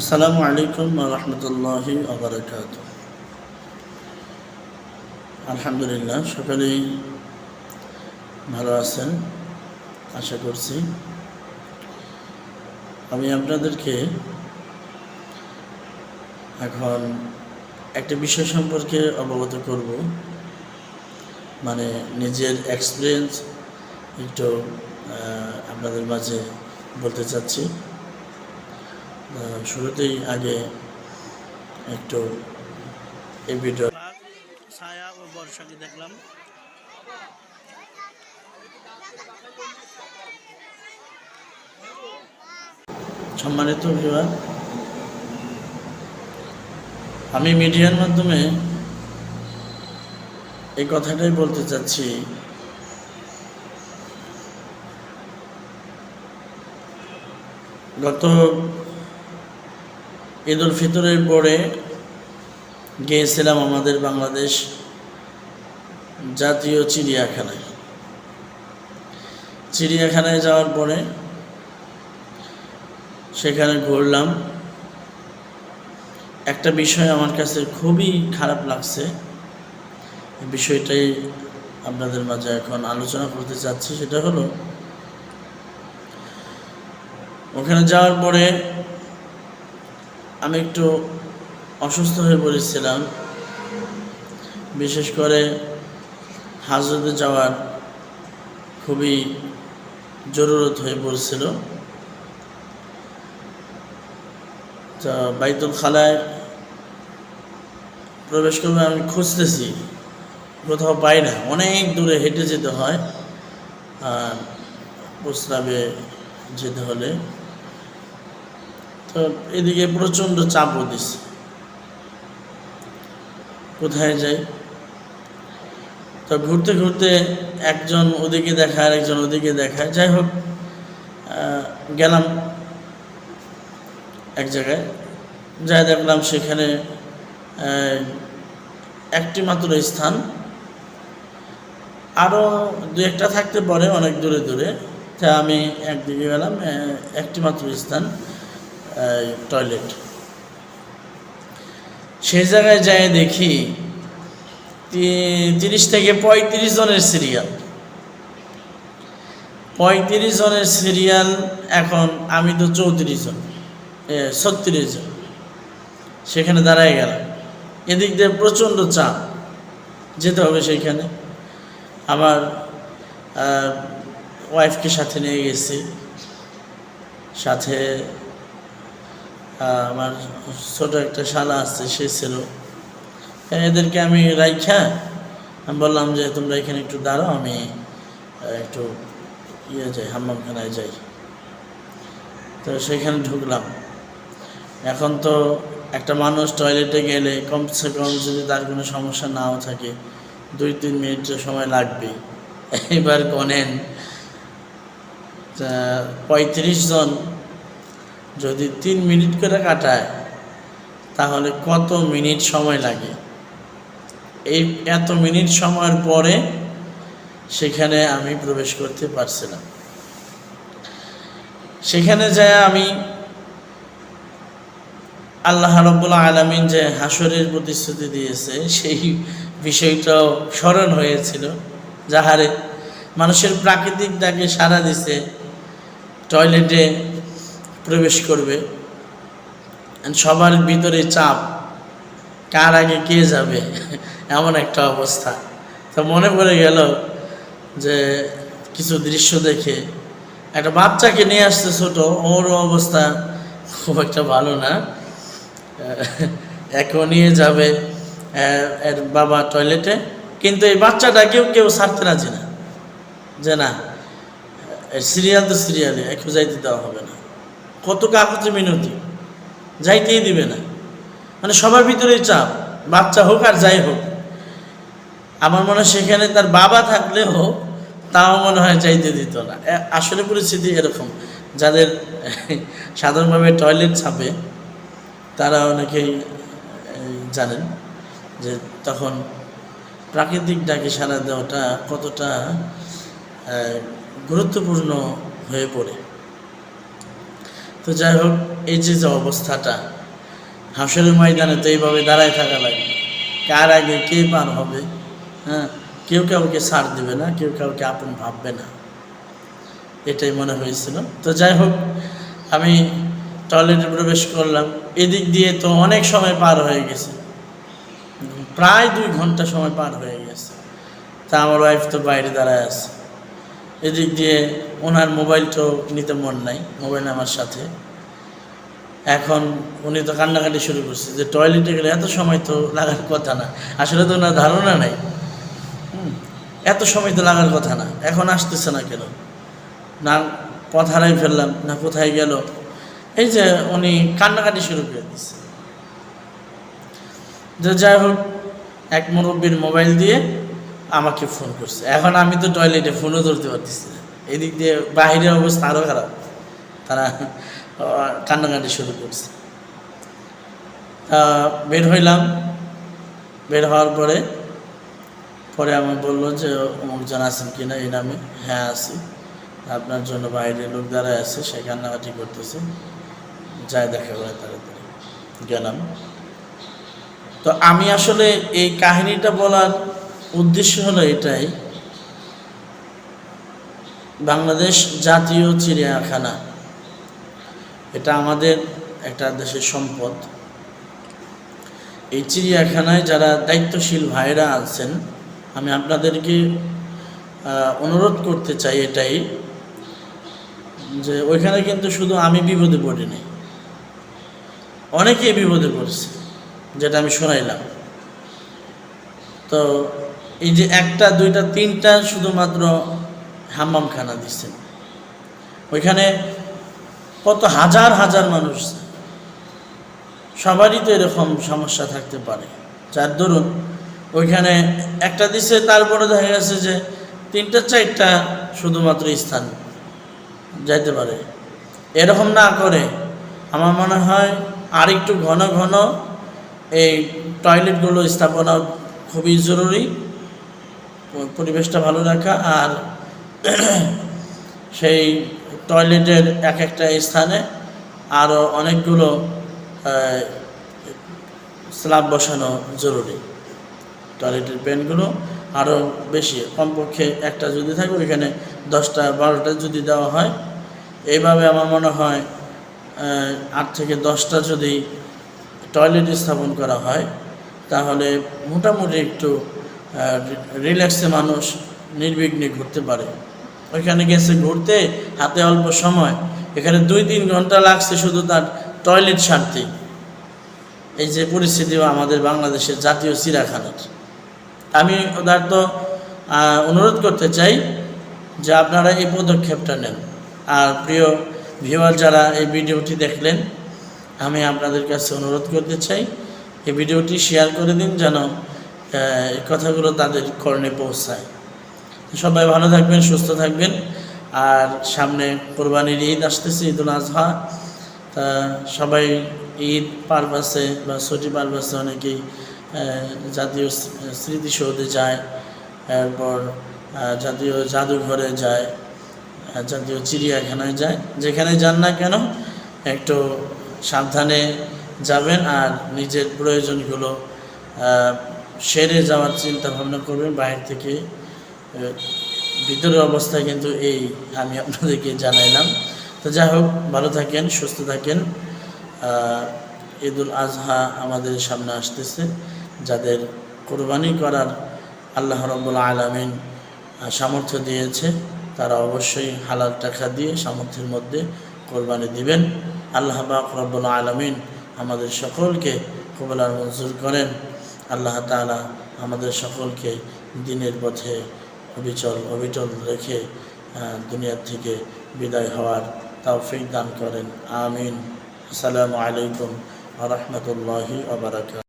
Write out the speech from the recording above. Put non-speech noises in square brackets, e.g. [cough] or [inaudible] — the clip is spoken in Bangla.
আসসালামু আলাইকুম রহমতুল্লাহি আবরকাত আলহামদুলিল্লাহ, সকলেই ভালো আছেন, আশা করছি। আমি আপনাদেরকে এখন একটা বিষয় সম্পর্কে অবগত করব। মানে নিজের এক্সপিরিয়েন্স একটু আপনাদের মাঝে বলতে চাচ্ছি। শুরুতেই আগে একটু এই ভিডিও ছায়া ও বর্ষাকে দেখলাম। সম্মানিত বিভাগ আমি মিডিয়ার মাধ্যমে এই কথাটাই বলতে চাচ্ছি। গত ঈদ উল ফিতরের পরে গিয়েছিলাম আমাদের বাংলাদেশ জাতীয় চিড়িয়াখানায়। চিড়িয়াখানায় যাওয়ার পরে সেখানে ঘুরলাম। একটা বিষয় আমার কাছে খুবই খারাপ লাগছে। বিষয়টাই আপনাদের মাঝে এখন আলোচনা করতে চাচ্ছি, সেটা হলো, ওখানে যাওয়ার পরে আমি একটু অসুস্থ হয়ে পড়েছিলাম। বিশেষ করে হাজরতে যাওয়ার খুবই জরুরত হয়ে পড়ছিল। তা বাইতুল খালায় প্রবেশ করবে আমি খুঁজতেছি। কোথাও পাই না, অনেক দূরে হেঁটে যেতে হয়। আর প্রস্রাবে যেতে হলে। তো এদিকে প্রচণ্ড চাপও দিছে কোথায় যাই? তো ঘুরতে ঘুরতে একজন ওদিকে দেখায় একজন ওদিকে দেখায় যাই হোক গেলাম এক জায়গায়। যাই দেখলাম সেখানে একটি মাত্র স্থান। আরও দু একটা থাকতে পারে অনেক দূরে দূরে। তা আমি একদিকে গেলাম একটি মাত্র স্থান। টয়লেট সেই জায়গায় যাই দেখি তিরিশ থেকে পঁয়ত্রিশ জনের সিরিয়াল পঁয়ত্রিশ জনের সিরিয়াল এখন আমি তো চৌত্রিশ জন ছত্রিশ জন। সেখানে দাঁড়ায় গেলাম। এদিক দিয়ে প্রচণ্ড চাপ। যেতে হবে সেইখানে। আমার ওয়াইফকে সাথে নিয়ে গেছি। সাথে আমার ছোট একটা শালা আছে, সে ছিল। এদেরকে আমি রাইখা, আমি বললাম যে, তোমরা এখানে একটু দাঁড়াও, আমি একটু ইয়ে যাই, হাম্মামখানায় যাই। তো সেখানে ঢুকলাম। এখন তো একটা মানুষ টয়লেটে গেলে কমসে কম যদি তার কোনো সমস্যা নাও থাকে, দুই, তিন মিনিট সময় লাগবে। এবার গনেন পঁয়ত্রিশ জন যদি তিন মিনিট করে কাটায়, তাহলে কত মিনিট সময় লাগে? এই এত মিনিট সময়ের পরে সেখানে আমি প্রবেশ করতে পারছিলাম। সেখানে যায় আমি আল্লাহ রব্বুল্লা আলমিন যে হাসরের প্রতিশ্রুতি দিয়েছে, সেই বিষয়টাও স্মরণ হয়েছিল, যাহারে মানুষের প্রাকৃতিক ডাকে সাড়া দিছে, টয়লেটে প্রবেশ করবে। সবার ভিতরে চাপ, কার আগে কে যাবে? এমন একটা অবস্থা। তো মনে পড়ে গেল যে কিছু দৃশ্য দেখে একটা বাচ্চাকে নিয়ে আসছে ছোট। ওর অবস্থা খুব একটা ভালো না। একেও নিয়ে যাবে এর- বাবা টয়লেটে কিন্তু এই বাচ্চাটাকেও কেউ ছাড়তে রাজি না। যে না সিরিয়াল তো সিরিয়ালে একটু যাইতে দেওয়া হবে না। কত কাগজে মিনতি? যাইতেই দিবে না। মানে সবার ভিতরেই চাপ, বাচ্চা হোক আর যাই হোক। আমার মনে হয় সেখানে তার বাবা থাকলেও তাও মনে হয় চাইতে দিত না। আসলে পরিস্থিতি এরকম। যাদের [laughs] সাধারণভাবে টয়লেট ছাপে, তারা অনেকেই জানেন যে তখন প্রাকৃতিক ডাকে সাড়া দেওয়াটা কতটা গুরুত্বপূর্ণ হয়ে পড়ে। তো যাই হোক, এই যে যে অবস্থাটা হাঁসের ময়দানে তো এইভাবে দাঁড়ায় থাকা লাগবে কার আগে কে পার হবে হ্যাঁ? কেউ কাউকে ছাড় দেবে না, কেউ কাউকে আপন ভাববে না। এটাই মনে হয়েছিল। তো যাই হোক, আমি টয়লেটে প্রবেশ করলাম। এদিক দিয়ে তো অনেক সময় পার হয়ে গেছে। প্রায় দুই ঘণ্টা সময় পার হয়ে গেছে। তা আমার ওয়াইফ তো বাইরে দাঁড়ায় আছে। এদিক দিয়ে ওনার মোবাইলটাও নিতে মন নাই, মোবাইল আমার সাথে। এখন উনি তো কান্নাকাটি শুরু করছে যে টয়লেটে গেলে এত সময় তো লাগার কথা না। আসলে তো ওনার ধারণা নাই। এত সময় তো লাগার কথা না। এখন আসতেছে না কেন? না, পথ হারাই ফেললাম, না কোথায় গেল? এই যে উনি কান্নাকাটি শুরু করে দিচ্ছে যে যাই হোক, এক মুরব্বীর মোবাইল দিয়ে আমাকে ফোন করছে। এখন আমি তো টয়লেটে ফোনও ধরতে পারতেছি না। এদিক দিয়ে বাহিরের অবস্থা আরও খারাপ। তারা কান্নাকাটি শুরু করছে। বের হইলাম। বের হওয়ার পরে পরে আমার বলল যে অমুক জন আছেন কিনা এই নামে? হ্যাঁ আছি। আপনার জন্য বাইরে লোক দাঁড়ায় আছে, সে কান্নাকাটি করতেছে। যাই দেখা করে তাড়াতাড়ি। গেলাম। তো আমি আসলে এই কাহিনীটা বলার উদ্দেশ্য হলো এটাই। বাংলাদেশ জাতীয় চিড়িয়াখানা। এটা আমাদের একটা দেশের সম্পদ। এই চিড়িয়াখানায় যারা দায়িত্বশীল ভাইরা আছেন, আমি আপনাদেরকে অনুরোধ করতে চাই এটাই যে ওইখানে কিন্তু শুধু আমি বিপদে পড়িনি। অনেকেই বিপদে পড়ছে, যেটা আমি শোনাইলাম। তো এই যে একটা, দুইটা, তিনটা শুধুমাত্র হাম্মামখানা দিচ্ছেন। ওইখানে কত হাজার হাজার মানুষ সবারই তো এরকম সমস্যা থাকতে পারে। যার ধরুন ওইখানে একটা দিছে, তারপরে দেখা গেছে যে তিনটা, চারটা শুধুমাত্র স্থান যাইতে পারে। এরকম না করে আমার মনে হয় আর একটু ঘন ঘন এই টয়লেটগুলো স্থাপনা খুবই জরুরি। পরিবেশটা ভালো রাখা আর সেই টয়লেটের এক একটা স্থানে আরও অনেকগুলো স্ল্যাব বসানো জরুরি। টয়লেটের পেনগুলো আরও বেশি, কমপক্ষে একটা যদি থাকে ওইখানে দশটা বারোটা যদি দেওয়া হয়। এইভাবে আমার মনে হয় আট থেকে দশটা যদি টয়লেট স্থাপন করা হয়, তাহলে মোটামুটি একটু রিল্যাক্সে মানুষ নির্বিঘ্নে ঘুরতে পারে। ওইখানে গেছে ঘুরতে, হাতে অল্প সময়। এখানে দুই তিন ঘণ্টা লাগছে শুধু তার টয়লেট সারতে। এই যে পরিস্থিতি আমাদের বাংলাদেশের জাতীয় চিড়াখানার আমি ওদের তো অনুরোধ করতে চাই যে আপনারা এই পদক্ষেপটা নেন। আর প্রিয় ভিউয়ার যারা এই ভিডিওটি দেখলেন, আমি আপনাদের কাছে অনুরোধ করতে চাই, এই ভিডিওটি শেয়ার করে দিন যেন কথাগুলো তাদের কর্ণে পৌঁছায়। সবাই ভালো থাকবেন, সুস্থ থাকবেন। আর সামনে কোরবানির ঈদ আসতেছে, ঈদুল আজহা। তা সবাই ঈদ পারপাসে বা ছুটি পারপাসে অনেকেই জাতীয় স্মৃতিসৌধে যায়, এরপর জাতীয় জাদুঘরে যায় জাতীয় চিড়িয়াখানায় যায়। যেখানে যান না কেন, একটু সাবধানে যাবেন আর নিজের প্রয়োজনগুলো সেরে যাওয়ার চিন্তা ভাবনা করবেন, বাইরে থেকে ভিতরের অবস্থা কিন্তু এই আমি আপনাদেরকে জানাইলাম। তো যাই হোক, ভালো থাকেন, সুস্থ থাকেন। ঈদুল আজহা আমাদের সামনে আসতেছে, যাদের কোরবানি করার আল্লাহ রব্বুল আলমিন সামর্থ্য দিয়েছে, তারা অবশ্যই হালাল টাকা দিয়ে সামর্থ্যের মধ্যে কোরবানি দিবেন। আল্লাহ পাক রব্বুল আলমিন আমাদের সকলকে কবলার মঞ্জুর করেন। আল্লাহ তালা আমাদের সকলকে দিনের পথে অবিচল অবিচল রেখে দুনিয়ার থেকে বিদায় হওয়ার তৌফিক দান করেন। আমিন। আসসালামু আলাইকুম আ রহমতুল্লাহি আবরাকাত